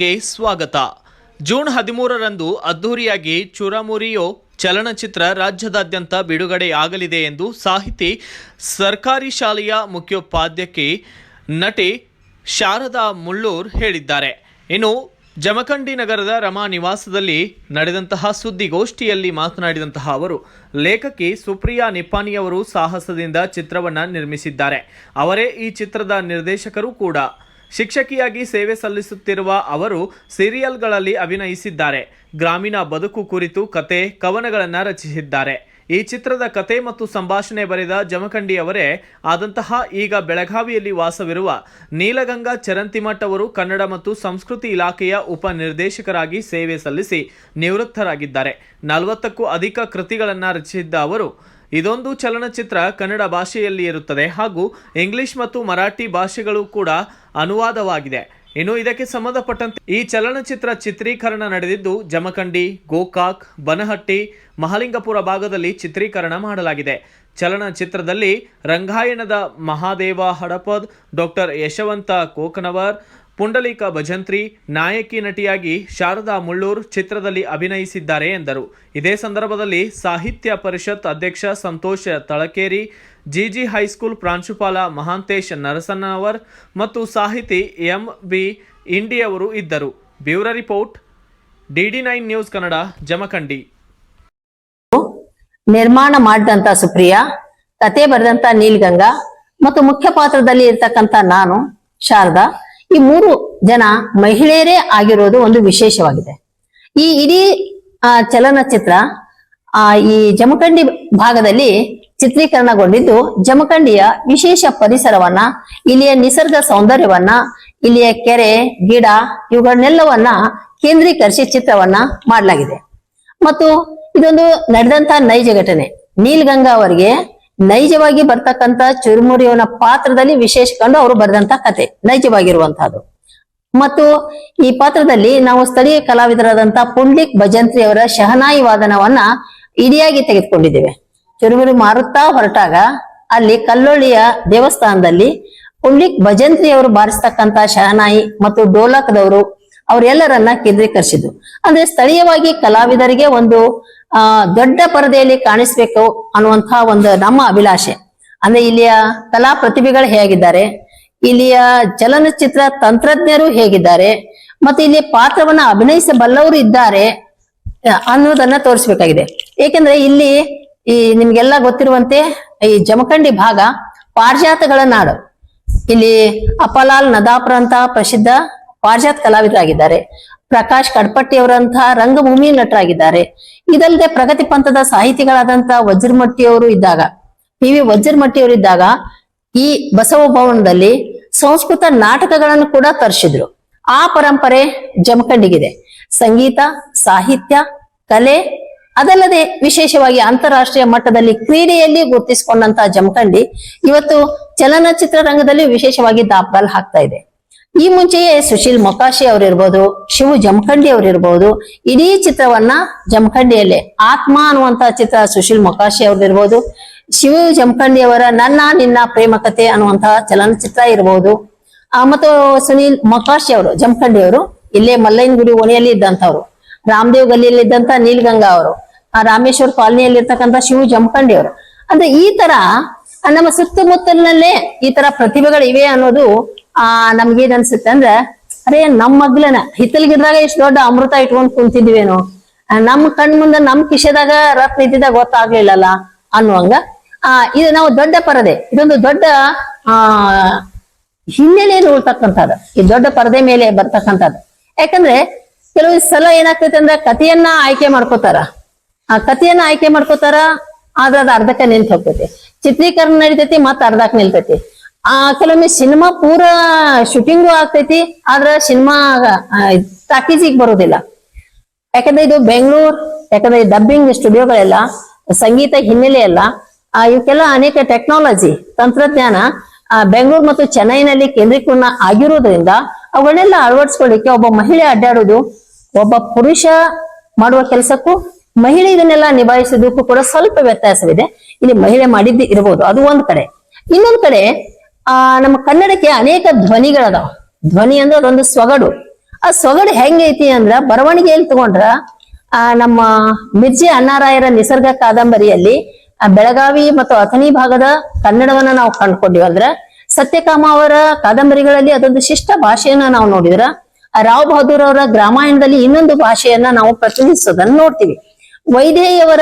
ನ್ಯೂಸ್ಗೆ ಸ್ವಾಗತ. ಜೂನ್ ಹದಿಮೂರರಂದು ಅದ್ಧೂರಿಯಾಗಿ ಚುರಮುರಿಯೋ ಚಲನಚಿತ್ರ ರಾಜ್ಯದಾದ್ಯಂತ ಬಿಡುಗಡೆಯಾಗಲಿದೆ ಎಂದು ಸಾಹಿತಿ ಸರ್ಕಾರಿ ಶಾಲೆಯ ಮುಖ್ಯೋಪಾಧ್ಯಕ್ಷಿ ನಟಿ ಶಾರದಾ ಮುಳ್ಳೂರ್ ಹೇಳಿದ್ದಾರೆ. ಇನ್ನು ಜಮಖಂಡಿ ನಗರದ ರಮಾ ನಿವಾಸದಲ್ಲಿ ನಡೆದಂತಹ ಸುದ್ದಿಗೋಷ್ಠಿಯಲ್ಲಿ ಮಾತನಾಡಿದಂತಹ ಅವರು, ಲೇಖಕಿ ಸುಪ್ರಿಯಾ ನಿಪ್ಪಾಣಿಯವರು ಸಾಹಸದಿಂದ ಚಿತ್ರವನ್ನು ನಿರ್ಮಿಸಿದ್ದಾರೆ. ಅವರೇ ಈ ಚಿತ್ರದ ನಿರ್ದೇಶಕರು ಕೂಡ. ಶಿಕ್ಷಕಿಯಾಗಿ ಸೇವೆ ಸಲ್ಲಿಸುತ್ತಿರುವ ಅವರು ಸೀರಿಯಲ್ಗಳಲ್ಲಿ ಅಭಿನಯಿಸಿದ್ದಾರೆ. ಗ್ರಾಮೀಣ ಬದುಕು ಕುರಿತು ಕತೆ, ಕವನಗಳನ್ನು ರಚಿಸಿದ್ದಾರೆ. ಈ ಚಿತ್ರದ ಕತೆ ಮತ್ತು ಸಂಭಾಷಣೆ ಬರೆದ ಜಮಖಂಡಿಯವರೇ ಆದಂತಹ ಈಗ ಬೆಳಗಾವಿಯಲ್ಲಿ ವಾಸವಿರುವ ನೀಲಗಂಗಾ ಚರಂತಿಮಠ್ ಅವರು ಕನ್ನಡ ಮತ್ತು ಸಂಸ್ಕೃತಿ ಇಲಾಖೆಯ ಉಪನಿರ್ದೇಶಕರಾಗಿ ಸೇವೆ ಸಲ್ಲಿಸಿ ನಿವೃತ್ತರಾಗಿದ್ದಾರೆ. ನಲವತ್ತಕ್ಕೂ ಅಧಿಕ ಕೃತಿಗಳನ್ನು ರಚಿಸಿದ್ದ ಅವರು ಇದೊಂದು ಚಲನಚಿತ್ರ ಕನ್ನಡ ಭಾಷೆಯಲ್ಲಿ ಇರುತ್ತದೆ ಹಾಗೂ ಇಂಗ್ಲಿಷ್ ಮತ್ತು ಮರಾಠಿ ಭಾಷೆಗಳು ಕೂಡ ಅನುವಾದವಾಗಿದೆ. ಇನ್ನು ಇದಕ್ಕೆ ಸಂಬಂಧಪಟ್ಟಂತೆ ಈ ಚಲನಚಿತ್ರ ಚಿತ್ರೀಕರಣ ನಡೆದಿದ್ದು ಜಮಖಂಡಿ, ಗೋಕಾಕ್, ಬನಹಟ್ಟಿ, ಮಹಾಲಿಂಗಪುರ ಭಾಗದಲ್ಲಿ ಚಿತ್ರೀಕರಣ ಮಾಡಲಾಗಿದೆ. ಚಲನಚಿತ್ರದಲ್ಲಿ ರಂಗಾಯಣದ ಮಹಾದೇವ ಹಡಪದ್, ಡಾಕ್ಟರ್ ಯಶವಂತ ಕೋಕನವರ್ ಪುಂಡಲೀಕ ಭಜಂತ್ರಿ ನಾಯಕಿ ನಟಿಯಾಗಿ ಶಾರದಾ ಮುಳ್ಳೂರ್ ಚಿತ್ರದಲ್ಲಿ ಅಭಿನಯಿಸಿದ್ದಾರೆ ಎಂದರು. ಇದೇ ಸಂದರ್ಭದಲ್ಲಿ ಸಾಹಿತ್ಯ ಪರಿಷತ್ ಅಧ್ಯಕ್ಷ ಸಂತೋಷ ತಳಕೇರಿ, ಜಿಜಿ ಹೈಸ್ಕೂಲ್ ಪ್ರಾಂಶುಪಾಲ ಮಹಾಂತೇಶ್ ನರಸನ್ನವರ್ ಮತ್ತು ಸಾಹಿತಿ ಎಂ ಬಿ ಇಂಡಿಯವರು ಇದ್ದರು. Bureau report, DD nine news Kannada, Jamkhandi. ನಿರ್ಮಾಣ ಮಾಡಿದಂತ ಸುಪ್ರಿಯಾ, ಕತೆ ಬರೆದಂತ ನೀಲ್ಗಂಗಾ ಮತ್ತು ಮುಖ್ಯ ಪಾತ್ರದಲ್ಲಿ ಇರ್ತಕ್ಕಂಥ ನಾನು, ಶಾರದಾ. ಈ ಮೂರು ಜನ ಮಹಿಳೆಯರೇ ಆಗಿರೋದು ಒಂದು ವಿಶೇಷವಾಗಿದೆ. ಈ ಇಡೀ ಆ, ಚಲನಚಿತ್ರ ಆ ಈ ಜಮಖಂಡಿ ಭಾಗದಲ್ಲಿ ಚಿತ್ರೀಕರಣಗೊಂಡಿದ್ದು ಜಮಖಂಡಿಯ ವಿಶೇಷ ಪರಿಸರವನ್ನ ಇಲ್ಲಿಯ ನಿಸರ್ಗ ಸೌಂದರ್ಯವನ್ನ ಇಲ್ಲಿಯ ಕೆರೆ ಗಿಡ ಇವುಗಳನ್ನೆಲ್ಲವನ್ನ ಕೇಂದ್ರೀಕರಿಸಿ ಚಿತ್ರವನ್ನ ಮಾಡಲಾಗಿದೆ. ಮತ್ತು ಇದೊಂದು ನಡೆದಂತ ನೈಜ ಘಟನೆ. ನೀಲ್ಗಂಗಾ ಅವರಿಗೆ ನೈಜವಾಗಿ ಬರ್ತಕ್ಕಂತ ಚುರುಮುರಿಯವನ ಪಾತ್ರದಲ್ಲಿ ವಿಶೇಷ ಕಂಡು ಅವರು ಬರೆದಂತ ಕತೆ, ನೈಜವಾಗಿರುವಂತಹದ್ದು. ಮತ್ತು ಈ ಪಾತ್ರದಲ್ಲಿ ನಾವು ಸ್ಥಳೀಯ ಕಲಾವಿದರಾದಂತ ಪುಂಡ್ಲಿಕ್ ಭಜಂತ್ರಿ ಅವರ ಶಹನಾಯಿ ವಾದನವನ್ನ ಇಡಿಯಾಗಿ ತೆಗೆದುಕೊಂಡಿದ್ದೇವೆ. ಚುರುಮುರಿ ಮಾರುತ್ತಾ ಹೊರಟಾಗ ಅಲ್ಲಿ ಕಲ್ಲೊಳ್ಳಿಯ ದೇವಸ್ಥಾನದಲ್ಲಿ ಪುಂಡ್ಲಿಕ್ ಭಜಂತ್ರಿ ಅವರು ಬಾರಿಸ್ತಕ್ಕಂತ ಶಹನಾಯಿ ಮತ್ತು ಡೋಲಕದವರು ಅವರೆಲ್ಲರನ್ನ ಕೇಂದ್ರೀಕರಿಸಿದ್ರು ಅಂದ್ರೆ ಸ್ಥಳೀಯವಾಗಿ ಕಲಾವಿದರಿಗೆ ಒಂದು, ಆ, ದೊಡ್ಡ ಪರದೆಯಲ್ಲಿ ಕಾಣಿಸ್ಬೇಕು ಅನ್ನುವಂತಹ ಒಂದು ನಮ್ಮ ಅಭಿಲಾಷೆ. ಅಂದ್ರೆ ಇಲ್ಲಿಯ ಕಲಾ ಪ್ರತಿಭೆಗಳು ಹೇಗಿದ್ದಾರೆ, ಇಲ್ಲಿಯ ಚಲನಚಿತ್ರ ತಂತ್ರಜ್ಞರು ಹೇಗಿದ್ದಾರೆ, ಮತ್ತೆ ಇಲ್ಲಿ ಪಾತ್ರವನ್ನ ಅಭಿನಯಿಸಬಲ್ಲವರು ಇದ್ದಾರೆ ಅನ್ನೋದನ್ನ ತೋರಿಸ್ಬೇಕಾಗಿದೆ. ಏಕೆಂದ್ರೆ ಇಲ್ಲಿ ಈ ನಿಮ್ಗೆಲ್ಲ ಗೊತ್ತಿರುವಂತೆ ಈ ಜಮಖಂಡಿ ಭಾಗ ಪಾರಿಜಾತಗಳ ನಾಡು. ಇಲ್ಲಿ ಅಪಲಾಲ್ ನದಾಪುರ ಅಂತ ಪ್ರಸಿದ್ಧ ಪಾರಿಜಾತ್ ಕಲಾವಿದರಾಗಿದ್ದಾರೆ. ಪ್ರಕಾಶ್ ಕಡ್ಪಟ್ಟಿ ಅವರಂತಹ ರಂಗಭೂಮಿ ನಟರಾಗಿದ್ದಾರೆ. ಇದಲ್ಲದೆ ಪ್ರಗತಿ ಪಂಥದ ಸಾಹಿತಿಗಳಾದಂತಹ ವಜ್ರಮಟ್ಟಿ ಅವರು ಇದ್ದಾಗ ಪಿ ವಿ ವಜ್ರಮಟ್ಟಿ ಅವರು ಇದ್ದಾಗ ಈ ಬಸವ ಭವನದಲ್ಲಿ ಸಂಸ್ಕೃತ ನಾಟಕಗಳನ್ನು ಕೂಡ ತರಿಸಿದ್ರು. ಆ ಪರಂಪರೆ ಜಮಖಂಡಿಗಿದೆ. ಸಂಗೀತ, ಸಾಹಿತ್ಯ, ಕಲೆ, ಅದಲ್ಲದೆ ವಿಶೇಷವಾಗಿ ಅಂತಾರಾಷ್ಟ್ರೀಯ ಮಟ್ಟದಲ್ಲಿ ಕ್ರೀಡೆಯಲ್ಲಿ ಗುರುತಿಸಿಕೊಂಡಂತಹ ಜಮಖಂಡಿ ಇವತ್ತು ಚಲನಚಿತ್ರ ರಂಗದಲ್ಲಿ ವಿಶೇಷವಾಗಿ ದಾಪಲ್ ಹಾಕ್ತಾ ಇದೆ. ಈ ಮುಂಚೆಯೇ ಸುಶೀಲ್ ಮೊಕಾಶಿ ಅವರಿರ್ಬೋದು, ಶಿವು ಜಮಖಂಡಿ ಅವರಿರ್ಬೋದು, ಇಡೀ ಚಿತ್ರವನ್ನ ಜಮಖಂಡಿಯಲ್ಲೇ, ಆತ್ಮ ಅನ್ನುವಂತ ಚಿತ್ರ ಸುಶೀಲ್ ಮೊಕಾಶಿ ಅವರಿರ್ಬೋದು ಶಿವ ಜಮಖಂಡಿ ಅವರ ನನ್ನ ನಿನ್ನ ಪ್ರೇಮ ಕಥೆ ಅನ್ನುವಂತಹ ಚಲನಚಿತ್ರ ಇರಬಹುದು ಆ, ಮತ್ತು ಸುನೀಲ್ ಮೊಕಾಶಿ ಅವರು, ಜಮಖಂಡಿ ಅವರು, ಇಲ್ಲೇ ಮಲ್ಲಯ್ಯನಗುಡಿ ಓಣಿಯಲ್ಲಿ ಇದ್ದಂಥವ್ರು, ರಾಮದೇವ್ ಗಲ್ಲಿಯಲ್ಲಿ ಇದ್ದಂತ ನೀಲ್ಗಂಗಾ ಅವರು, ಆ ರಾಮೇಶ್ವರ್ ಕಾಲನಿಯಲ್ಲಿ ಇರ್ತಕ್ಕಂಥ ಶಿವು ಜಮಖಂಡಿ ಅವರು. ಅಂದ್ರೆ ಈ ತರ ನಮ್ಮ ಸುತ್ತಮುತ್ತಲಿನಲ್ಲೇ ಈ ತರ ಪ್ರತಿಭೆಗಳು ಇವೆ ಅನ್ನೋದು ಆ ನಮ್ಗೇನ್ ಅನ್ಸುತ್ತೆ ಅಂದ್ರೆ, ಅರೇ, ನಮ್ ಮಗ್ಲನ ಹಿತ್ತಲ್ಗಿದ್ದಾಗ ಇಷ್ಟು ದೊಡ್ಡ ಅಮೃತ ಇಟ್ಕೊಂಡ್ ಕುಂತಿದ್ವೇನು. ನಮ್ ಕಣ್ ಮುಂದೆ ನಮ್ ಕಿಶೆದಾಗ ರತ್ನ ಇದ್ದಿದ್ದಾಗ ಗೊತ್ತಾಗ್ಲಿಲ್ಲಲ್ಲ ಅನ್ನುವಂಗ. ಆ, ಇದು ನಾವು ದೊಡ್ಡ ಪರದೆ, ಇದೊಂದು ದೊಡ್ಡ, ಆ, ಹಿನ್ನೆಲೆಯಲ್ಲಿ ಉಳ್ತಕ್ಕಂಥದ್ದು. ಈ ದೊಡ್ಡ ಪರದೆ ಮೇಲೆ ಬರ್ತಕ್ಕಂಥದ್ದು. ಯಾಕಂದ್ರೆ, ಕೆಲವು ಸಲ ಏನಾಗ್ತೈತೆ ಅಂದ್ರೆ ಕಥೆಯನ್ನ ಆಯ್ಕೆ ಮಾಡ್ಕೋತಾರ. ಆ ಕಥೆಯನ್ನ ಆಯ್ಕೆ ಮಾಡ್ಕೋತಾರ ಆದ್ರ ಅದು ಅರ್ಧಕ್ಕೆ ನಿಂತ ಹೋಗ್ತೈತಿ ಚಿತ್ರೀಕರಣ ನಡಿತೈತಿ ಮತ್ತ ಅರ್ಧಕ್ ನಿಲ್ತೈತಿ. ಆ, ಕೆಲವೊಮ್ಮೆ ಸಿನಿಮಾ ಪೂರ ಶೂಟಿಂಗು ಆಗ್ತೈತಿ, ಆದ್ರ ಸಿನಿಮಾ ಟಾಕೀಸಿಗೆ ಬರೋದಿಲ್ಲ. ಯಾಕಂದ್ರೆ ಇದು ಬೆಂಗಳೂರು, ಯಾಕಂದ್ರೆ ಡಬ್ಬಿಂಗ್ ಸ್ಟುಡಿಯೋಗಳೆಲ್ಲ, ಸಂಗೀತ ಹಿನ್ನೆಲೆ ಎಲ್ಲ ಇವಕ್ಕೆಲ್ಲ ಅನೇಕ ಟೆಕ್ನಾಲಜಿ, ತಂತ್ರಜ್ಞಾನ ಬೆಂಗಳೂರು ಮತ್ತು ಚೆನ್ನೈನಲ್ಲಿ ಕೇಂದ್ರೀಕರಣ ಆಗಿರೋದ್ರಿಂದ ಅವುಗಳನ್ನೆಲ್ಲ ಅಳವಡಿಸ್ಕೊಳ್ಳಿಕ್ಕೆ ಒಬ್ಬ ಮಹಿಳೆ ಅಡ್ಡಾಡೋದು, ಒಬ್ಬ ಪುರುಷ ಮಾಡುವ ಕೆಲಸಕ್ಕೂ ಮಹಿಳೆ ಇದನ್ನೆಲ್ಲ ನಿಭಾಯಿಸೋದಕ್ಕೂ ಕೂಡ ಸ್ವಲ್ಪ ವ್ಯತ್ಯಾಸವಿದೆ. ಇಲ್ಲಿ ಮಹಿಳೆ ಮಾಡಿದ್ದು ಇರಬಹುದು ಅದು ಒಂದ್ ಕಡೆ. ಇನ್ನೊಂದ್ ಕಡೆ ಆ, ನಮ್ಮ ಕನ್ನಡಕ್ಕೆ ಅನೇಕ ಧ್ವನಿಗಳದಾವ. ಧ್ವನಿ ಅಂದ್ರೆ ಅದೊಂದು ಸೊಗಡು ಆ ಸೊಗಡು ಹೆಂಗೈತಿ ಅಂದ್ರ ಬರವಣಿಗೆಯಲ್ಲಿ ತಗೊಂಡ್ರ, ಆ, ನಮ್ಮ ಮಿರ್ಜಿ ಅಣ್ಣಾರಾಯರ ನಿಸರ್ಗ ಕಾದಂಬರಿಯಲ್ಲಿ, ಆ, ಬೆಳಗಾವಿ ಮತ್ತು ಅಥಣಿ ಭಾಗದ ಕನ್ನಡವನ್ನ ನಾವು ಕಂಡುಕೊಂಡಿವಿ. ಅಂದ್ರ ಸತ್ಯಕಾಮ ಅವರ ಕಾದಂಬರಿಗಳಲ್ಲಿ ಅದೊಂದು ಶಿಷ್ಟ ಭಾಷೆಯನ್ನ ನಾವು ನೋಡಿದ್ರ. ರಾವ್ ಬಹದ್ದೂರ್ ಅವರ ಗ್ರಾಮಾಯಣದಲ್ಲಿ ಇನ್ನೊಂದು ಭಾಷೆಯನ್ನ ನಾವು ಪ್ರತಿನಿಧಿಸೋದನ್ನ ನೋಡ್ತೀವಿ. ವೈದೇಹಿಯವರ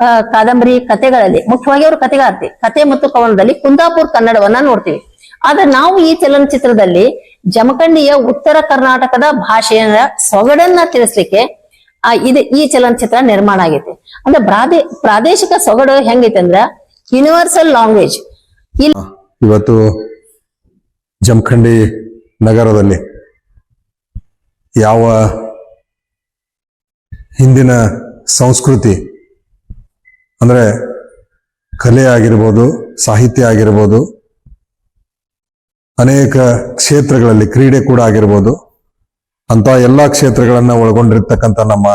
ಕಾದಂಬರಿ ಕಥೆಗಳಲ್ಲಿ, ಮುಖ್ಯವಾಗಿ ಅವರು ಕಥೆಗಾರ್ತಿ ಕತೆ ಮತ್ತು ಕವನದಲ್ಲಿ ಕುಂದಾಪುರ್ ಕನ್ನಡವನ್ನ ನೋಡ್ತೀವಿ. ಆದ್ರೆ ನಾವು ಈ ಚಲನಚಿತ್ರದಲ್ಲಿ ಜಮಖಂಡಿಯ ಉತ್ತರ ಕರ್ನಾಟಕದ ಭಾಷೆಯ ಸೊಗಡನ್ನ ತಿಳಿಸ್ಲಿಕ್ಕೆ, ಆ, ಇದು ಈ ಚಲನಚಿತ್ರ ನಿರ್ಮಾಣ ಆಗೈತೆ. ಅಂದ್ರೆ ಪ್ರಾದೇ, ಪ್ರಾದೇಶಿಕ ಸೊಗಡು ಹೆಂಗೈತೆ ಅಂದ್ರ ಯೂನಿವರ್ಸಲ್ ಲ್ಯಾಂಗ್ವೇಜ್ ಇಲ್ಲಿ ಇವತ್ತು ಜಮಖಂಡಿ ನಗರದಲ್ಲಿ ಯಾವ ಹಿಂದಿನ ಸಂಸ್ಕೃತಿ ಅಂದ್ರೆ ಕಲೆ ಆಗಿರ್ಬೋದು, ಸಾಹಿತ್ಯ ಆಗಿರ್ಬೋದು, ಅನೇಕ ಕ್ಷೇತ್ರಗಳಲ್ಲಿ ಕ್ರೀಡೆ ಕೂಡ ಆಗಿರ್ಬೋದು ಅಂತ ಎಲ್ಲಾ ಕ್ಷೇತ್ರಗಳನ್ನ ಒಳಗೊಂಡಿರ್ತಕ್ಕಂಥ ನಮ್ಮ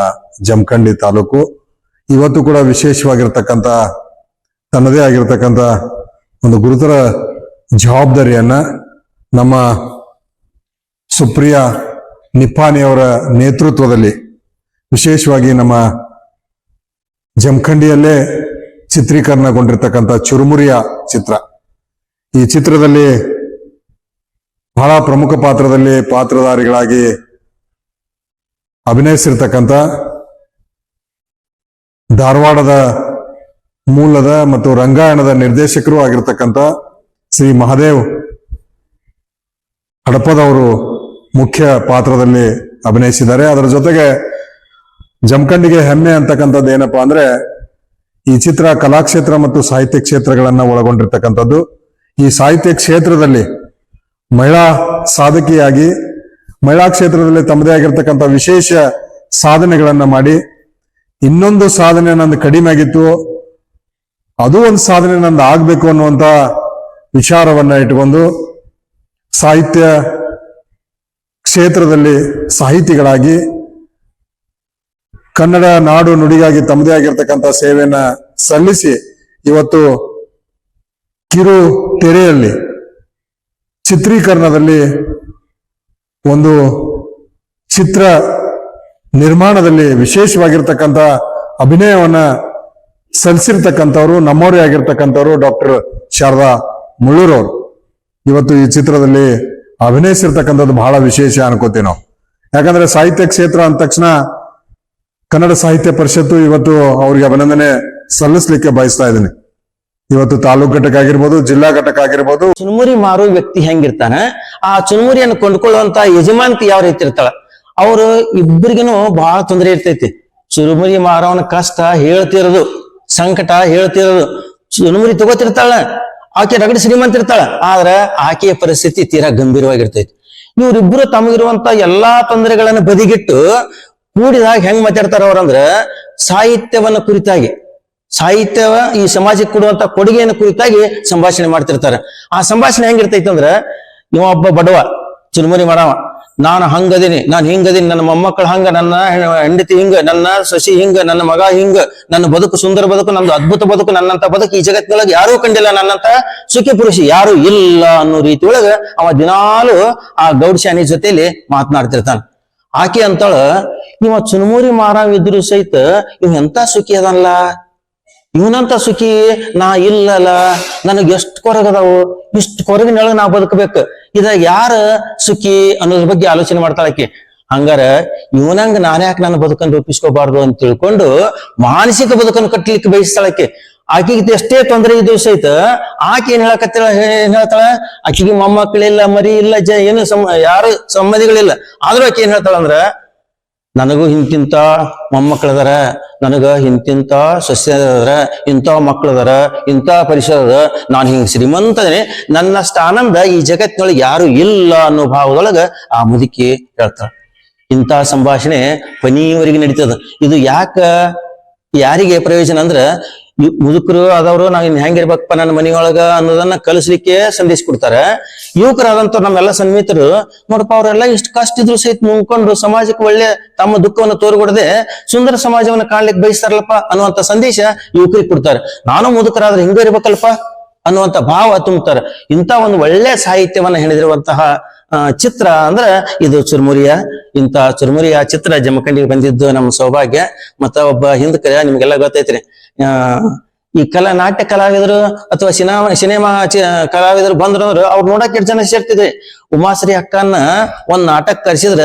ಜಮಖಂಡಿ ತಾಲೂಕು, ಇವತ್ತು ಕೂಡ ವಿಶೇಷವಾಗಿರ್ತಕ್ಕಂಥ, ತನ್ನದೇ ಆಗಿರ್ತಕ್ಕಂಥ ಒಂದು ಗುರುತರ ಜವಾಬ್ದಾರಿಯನ್ನ ನಮ್ಮ ಸುಪ್ರಿಯ ನಿಪ್ಪಾನಿಯವರ ನೇತೃತ್ವದಲ್ಲಿ ವಿಶೇಷವಾಗಿ ನಮ್ಮ ಜಮಖಂಡಿಯಲ್ಲೇ ಚಿತ್ರೀಕರಣಗೊಂಡಿರ್ತಕ್ಕಂಥ ಚುರುಮುರಿಯ ಚಿತ್ರ. ಈ ಚಿತ್ರದಲ್ಲಿ ಬಹಳ ಪ್ರಮುಖ ಪಾತ್ರದಲ್ಲಿ ಪಾತ್ರಧಾರಿಗಳಾಗಿ ಅಭಿನಯಿಸಿರ್ತಕ್ಕಂಥ ಧಾರವಾಡದ ಮೂಲದ ಮತ್ತು ರಂಗಾಯಣದ ನಿರ್ದೇಶಕರು ಆಗಿರ್ತಕ್ಕಂಥ ಶ್ರೀ ಮಹಾದೇವ್ ಹಡಪದವರು ಮುಖ್ಯ ಪಾತ್ರದಲ್ಲಿ ಅಭಿನಯಿಸಿದ್ದಾರೆ. ಅದರ ಜೊತೆಗೆ ಜಮಖಂಡಿಗೆ ಹೆಮ್ಮೆ ಅಂತಕ್ಕಂಥದ್ದು ಏನಪ್ಪಾ ಅಂದ್ರೆ ಈ ಚಿತ್ರ ಕಲಾಕ್ಷೇತ್ರ ಮತ್ತು ಸಾಹಿತ್ಯ ಕ್ಷೇತ್ರಗಳನ್ನ ಒಳಗೊಂಡಿರ್ತಕ್ಕಂಥದ್ದು. ಈ ಸಾಹಿತ್ಯ ಕ್ಷೇತ್ರದಲ್ಲಿ ಮಹಿಳಾ ಸಾಧಕಿಯಾಗಿ, ಮಹಿಳಾ ಕ್ಷೇತ್ರದಲ್ಲಿ ತಮ್ಮದೇ ಆಗಿರ್ತಕ್ಕಂಥ ವಿಶೇಷ ಸಾಧನೆಗಳನ್ನ ಮಾಡಿ, ಇನ್ನೊಂದು ಸಾಧನೆ ನಂದು ಕಡಿಮೆ ಆಗಿತ್ತು, ಅದು ಒಂದು ಸಾಧನೆ ನಂದು ಆಗ್ಬೇಕು ಅನ್ನುವಂತ ವಿಚಾರವನ್ನ ಇಟ್ಟುಕೊಂಡು ಸಾಹಿತ್ಯ ಕ್ಷೇತ್ರದಲ್ಲಿ ಸಾಹಿತಿಗಳಾಗಿ ಕನ್ನಡ ನಾಡು ನುಡಿಗಾಗಿ ತಮ್ಮದೇ ಆಗಿರ್ತಕ್ಕಂಥ ಸೇವೆಯನ್ನ ಸಲ್ಲಿಸಿ ಇವತ್ತು ಕಿರು ತೆರೆಯಲ್ಲಿ ಚಿತ್ರೀಕರಣದಲ್ಲಿ ಒಂದು ಚಿತ್ರ ನಿರ್ಮಾಣದಲ್ಲಿ ವಿಶೇಷವಾಗಿರ್ತಕ್ಕಂಥ ಅಭಿನಯವನ್ನ ಸಲ್ಲಿಸಿರ್ತಕ್ಕಂಥವ್ರು, ನಮ್ಮವರೇ ಆಗಿರ್ತಕ್ಕಂಥವ್ರು ಡಾಕ್ಟರ್ ಶಾರದಾ ಮುಳ್ಳೂರವ್ರು. ಇವತ್ತು ಈ ಚಿತ್ರದಲ್ಲಿ ಅಭಿನಯಿಸಿರ್ತಕ್ಕಂಥದ್ದು ಬಹಳ ವಿಶೇಷ ಅನ್ಕೋತೀವಿ ನಾವು. ಯಾಕಂದ್ರೆ ಸಾಹಿತ್ಯ ಕ್ಷೇತ್ರ ಅಂದ ತಕ್ಷಣ ಕನ್ನಡ ಸಾಹಿತ್ಯ ಪರಿಷತ್ತು ಇವತ್ತು ಅವರಿಗೆ ಅಭಿನಂದನೆ ಸಲ್ಲಿಸ್ಲಿಕ್ಕೆ ಬಯಸ್ತಾ ಇದ್ದೀನಿ. ಇವತ್ತು ತಾಲೂಕ್ ಘಟಕ ಆಗಿರ್ಬೋದು, ಜಿಲ್ಲಾ ಘಟಕ ಆಗಿರ್ಬೋದು. ಚುನ್ಮುರಿ ಮಾರೋ ವ್ಯಕ್ತಿ ಹೆಂಗಿರ್ತಾನೆ, ಆ ಚುನ್ಮುರಿಯನ್ನು ಕೊಂಡ್ಕೊಳ್ಳುವಂತ ಯಜಮಾನ್ತಿ ಯಾವ ರೀತಿ ಇರ್ತಾಳ? ಅವರು ಇಬ್ಬರಿಗೂ ಬಹಳ ತೊಂದರೆ ಇರ್ತೈತಿ. ಚುರುಮುರಿ ಮಾರೋನ ಕಷ್ಟ ಹೇಳ್ತಿರೋದು, ಸಂಕಟ ಹೇಳ್ತಿರೋದು ಚುರುಮುರಿ ತಗೋತಿರ್ತಾಳ, ಆಕೆ ರಗಡಿ ಶ್ರೀಮಂತ ಇರ್ತಾಳ, ಆದ್ರೆ ಆಕೆಯ ಪರಿಸ್ಥಿತಿ ತೀರಾ ಗಂಭೀರವಾಗಿರ್ತೈತಿ. ಇವರಿಬ್ಬರು ತಮಗಿರುವಂತ ಎಲ್ಲಾ ತೊಂದರೆಗಳನ್ನ ಬದಿಗಿಟ್ಟು ಕೂಡಿದಾಗ ಹೆಂಗ್ ಮಾತಾಡ್ತಾರ ಅವ್ರಂದ್ರ ಸಾಹಿತ್ಯವನ್ನ ಕುರಿತಾಗಿ, ಸಾಹಿತ್ಯವ ಈ ಸಮಾಜಕ್ಕೆ ಕೊಡುವಂತ ಕೊಡುಗೆಯನ್ನು ಕುರಿತಾಗಿ ಸಂಭಾಷಣೆ ಮಾಡ್ತಿರ್ತಾರೆ. ಆ ಸಂಭಾಷಣೆ ಹೆಂಗಿರ್ತೈತಿ ಅಂದ್ರ, ಇವ ಒಬ್ಬ ಬಡವ, ಚುರುಮುರಿ ಮಾಡವ, ನಾನು ಹಂಗದೀನಿ, ನಾನು ಹಿಂಗದೀನಿ, ನನ್ನ ಮೊಮ್ಮಕ್ಕಳು ಹಂಗ, ನನ್ನ ಹೆಂಡತಿ ಹಿಂಗ, ನನ್ನ ಸಸಿ ಹಿಂಗ, ನನ್ನ ಮಗ ಹಿಂಗ, ನನ್ನ ಬದುಕು ಸುಂದರ ಬದುಕು, ನಂದು ಅದ್ಭುತ ಬದುಕು, ನನ್ನಂತ ಬದುಕು ಈ ಜಗತ್ತಿನೊಳಗೆ ಯಾರೂ ಕಂಡಿಲ್ಲ, ನನ್ನಂತ ಸುಖಿ ಪುರುಷಿ ಯಾರು ಇಲ್ಲ ಅನ್ನೋ ರೀತಿ ಒಳಗ ಅವ ದಿನಾಲು ಆ ಗೌಡ್ಶಾನಿ ಜೊತೆಯಲ್ಲಿ ಮಾತನಾಡ್ತಿರ್ತಾನ. ಆಕೆ ಅಂತಾಳ, ಇವ ಮಾರಾವ್ ಇದ್ರು ಸಹಿತ ಇವ್ ಎಂತ ಸುಖಿ ಅದಲ್ಲ ಇವನಂತ ಸುಖಿ? ನಾ ಇಲ್ಲಲ್ಲ ನನಗೆ ಎಷ್ಟು ಕೊರಗದಾವು ಇಷ್ಟು ಕೊರಗಿನೊಳಗೆ ನಾ ಬದುಕಬೇಕು. ಇದ ಯಾರ ಸುಖಿ? ಅನ್ನೋದ್ರ ಬಗ್ಗೆ ಆಲೋಚನೆ ಮಾಡ್ತಾಳಕ್ಕೆ ಹಂಗಾರ ಇವನಂಗ ನಾನ್ಯಾಕೆ ನನ್ನ ಬದುಕನ್ನು ರೂಪಿಸ್ಕೋಬಾರ್ದು ಅಂತ ತಿಳ್ಕೊಂಡು ಮಾನಸಿಕ ಬದುಕನ್ನು ಕಟ್ಟಲಿಕ್ಕೆ ಬಯಸ್ತಾಳಕ್ಕೆ ಆಕೆಗೆ ಎಷ್ಟೇ ತೊಂದರೆ ಇದ್ದು ಸಹಿತ ಆಕೆ ಏನ್ ಹೇಳಕತ್ತಿಲ್ಲ ಏನ್ ಹೇಳ್ತಾಳ? ಆಕೆಗೆ ಮೊಮ್ಮಕ್ಕಳಿಲ್ಲ ಮರಿ ಇಲ್ಲ ಜ, ಏನು ಸಮ, ಯಾರು ಸಂಬಂಧಿಗಳಿಲ್ಲ. ಆದ್ರೂ ಆಕೆ ಏನ್ ಹೇಳ್ತಾಳ ಅಂದ್ರ, ನನಗೂ ಹಿಂತಿಂತ ಮೊಮ್ಮಕ್ಕಳದಾರ, ನನಗ ಹಿಂತಿಂತ ಸಸ್ಯ ಅದಾರ ಇಂಥ ಮಕ್ಕಳದಾರ, ಇಂಥ ಅದ ನಾನು ಹಿಂಗ್ ಶ್ರೀಮಂತನೇ ನನ್ನಷ್ಟ ಆನಂದ ಈ ಜಗತ್ತಿನೊಳಗೆ ಯಾರು ಇಲ್ಲ ಅನ್ನೋ ಭಾವದೊಳಗ ಆ ಮುದುಕಿ ಹೇಳ್ತಾಳ. ಇಂಥ ಸಂಭಾಷಣೆ ಕೊನೆಯವರೆಗೆ ನಡೀತದ. ಇದು ಯಾಕ, ಯಾರಿಗೆ ಪ್ರಯೋಜನ ಅಂದ್ರ ಮುದುಕರು ಆದವರು ನಾವು ಇನ್ ಹೆಂಗಿರ್ಬೇಕಪ್ಪ ನನ್ನ ಮನೆಯೊಳಗ ಅನ್ನೋದನ್ನ ಕಲಿಸ್ಲಿಕ್ಕೆ ಸಂದೇಶ ಕೊಡ್ತಾರೆ. ಯುವಕರಾದಂತ ನಮ್ಮೆಲ್ಲ ಸನ್ಮಿತರು ನೋಡಪ್ಪ ಅವರೆಲ್ಲ ಇಷ್ಟು ಕಷ್ಟ ಇದ್ರು ಸಹಿತ ಮುಂಕೊಂಡು ಸಮಾಜಕ್ಕೆ ಒಳ್ಳೆ ತಮ್ಮ ದುಃಖವನ್ನು ತೋರ್ಗೊಡದೆ ಸುಂದರ ಸಮಾಜವನ್ನ ಕಾಣ್ಲಿಕ್ಕೆ ಬಯಸ್ತಾರಲ್ಲಪ್ಪ ಅನ್ನುವಂತ ಸಂದೇಶ ಯುವಕರಿಗೆ ಕೊಡ್ತಾರೆ. ನಾನು ಮುದುಕರಾದ್ರೆ ಹಿಂಗ ಇರ್ಬೇಕಲ್ಪ? ಅನ್ನುವಂತ ಭಾವ ತುಂಬುತ್ತಾರೆ. ಇಂಥ ಒಂದು ಒಳ್ಳೆ ಸಾಹಿತ್ಯವನ್ನ ಹೇಳಿದಿರುವಂತಹ ಚಿತ್ರ ಅಂದ್ರೆ ಇದು ಚುರ್ಮುರಿಯ ಇಂತ ಚುರ್ಮುರಿಯ ಚಿತ್ರ ಜಮಖಂಡಿಗೆ ಬಂದಿದ್ದು ನಮ್ಮ ಸೌಭಾಗ್ಯ. ಮತ್ತ ಒಬ್ಬ ಹಿಂದಕ ನಿಮ್ಗೆಲ್ಲ ಗೊತ್ತೈತ್ರಿ. ಈ ಕಲಾ ನಾಟ್ಯ ಕಲಾವಿದರು ಅಥವಾ ಸಿನಿಮಾ ಸಿನಿಮಾ ಕಲಾವಿದರು ಬಂದ್ರು ಅಂದ್ರೆ ಅವ್ರು ನೋಡಕ್ ಎಷ್ಟು ಜನ ಸೇರ್ತಿದ್ರಿ ಉಮಾಶ್ರೀ ಅಕ್ಕನ್ನ ಒಂದ್ ನಾಟಕ ಕರ್ಸಿದ್ರ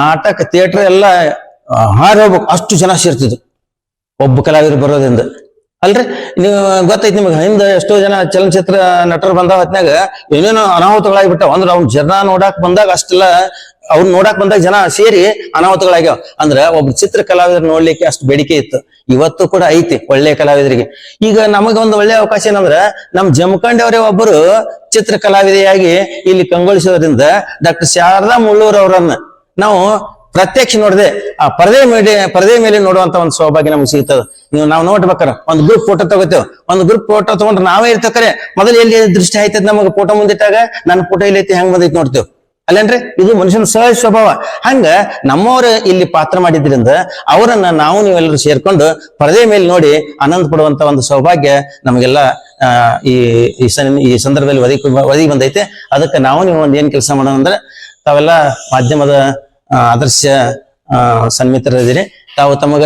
ನಾಟಕ ಥಿಯೇಟರ್ ಎಲ್ಲ ಹಾರಿ ಹೋಗ್ಬೇಕು. ಅಷ್ಟು ಜನ ಸೇರ್ತಿದ್ರು ಒಬ್ಬ ಕಲಾವಿದರು ಬರೋದ್ರಿಂದ. ಅಲ್ರಿ? ನೀವು ಗೊತ್ತೈತಿ ನಿಮಗೆ. ಹಿಂದ ಎಷ್ಟೋ ಜನ ಚಲನಚಿತ್ರ ನಟರು ಬಂದ ಹೊತ್ನ್ಯಾಗ ಏನೇನೋ ಅನಾಹುತಗಳಾಗ್ಬಿಟ್ಟಾವ. ಅಂದ್ರೆ ಅವ್ನ ಜನ ನೋಡಾಕ್ ಬಂದಾಗ ಅಷ್ಟೆಲ್ಲ ಅವ್ನ ನೋಡಾಕ್ ಬಂದಾಗ ಜನ ಸೇರಿ ಅನಾಹುತಗಳಾಗ್ಯಾವ. ಅಂದ್ರ ಒಬ್ಬ ಚಿತ್ರ ಕಲಾವಿದ್ರು ನೋಡ್ಲಿಕ್ಕೆ ಅಷ್ಟು ಬೇಡಿಕೆ ಇತ್ತು. ಇವತ್ತು ಕೂಡ ಐತಿ ಒಳ್ಳೆ ಕಲಾವಿದರಿಗೆ. ಈಗ ನಮಗೆ ಒಂದು ಒಳ್ಳೆ ಅವಕಾಶ ಏನಂದ್ರ ನಮ್ ಜಮಖಂಡಿ ಅವರೇ ಒಬ್ಬರು ಚಿತ್ರ ಕಲಾವಿದೆಯಾಗಿ ಇಲ್ಲಿ ಕಂಗೊಳಿಸೋದ್ರಿಂದ ಡಾಕ್ಟರ್ ಶಾರದಾ ಮುಳ್ಳೂರ್ ಅವರನ್ನ ನಾವು ಪ್ರತ್ಯಕ್ಷ ನೋಡದೆ ಆ ಪರದೆ ಮೇಲೆ ಪರದೆ ಮೇಲೆ ನೋಡುವಂತ ಒಂದು ಸೌಭಾಗ್ಯ ನಮ್ಗೆ ಸಿಗ್ತದ. ನೀವು ನಾವು ನೋಡ್ಬೇಕಾರ, ಒಂದ್ ಗ್ರೂಪ್ ಫೋಟೋ ತಗೋತೇವೆ. ಒಂದ್ ಗ್ರೂಪ್ ಫೋಟೋ ತಗೊಂಡ್ರೆ ನಾವೇ ಇರ್ತಕರೆ ಮೊದಲು ಎಲ್ಲಿ ದೃಷ್ಟಿ ಆಯ್ತದ ನಮಗೆ ಫೋಟೋ ಮುಂದಿಟ್ಟಾಗ, ನನ್ನ ಫೋಟೋ ಇಲ್ಲೈತಿ ಐತಿ, ಹೆಂಗ್ ಬಂದೈತಿ ನೋಡ್ತೇವೆ. ಅಲ್ಲೇನ್ರಿ? ಇದು ಮನುಷ್ಯನ ಸಹಜ ಸ್ವಭಾವ. ಹಂಗ ನಮ್ಮವ್ರ ಇಲ್ಲಿ ಪಾತ್ರ ಮಾಡಿದ್ರಿಂದ ಅವರನ್ನ ನಾವು ನೀವೆಲ್ಲರೂ ಸೇರ್ಕೊಂಡು ಪರದೆ ಮೇಲೆ ನೋಡಿ ಆನಂದ ಪಡುವಂತ ಒಂದು ಸೌಭಾಗ್ಯ ನಮಗೆಲ್ಲ ಈ ಈ ಸಂದರ್ಭದಲ್ಲಿ ಒದಗಿ ಒದಗಿ ಬಂದೈತೆ. ಅದಕ್ಕೆ ನಾವು ನೀವು ಒಂದ್ ಏನ್ ಕೆಲಸ ಮಾಡೋಣ ಅಂದ್ರೆ, ತಾವೆಲ್ಲ ಮಾಧ್ಯಮದ ಆದರ್ಶ ಸನ್ಮಿತರಿದ್ದೀರಿ ತಾವು ತಮಗ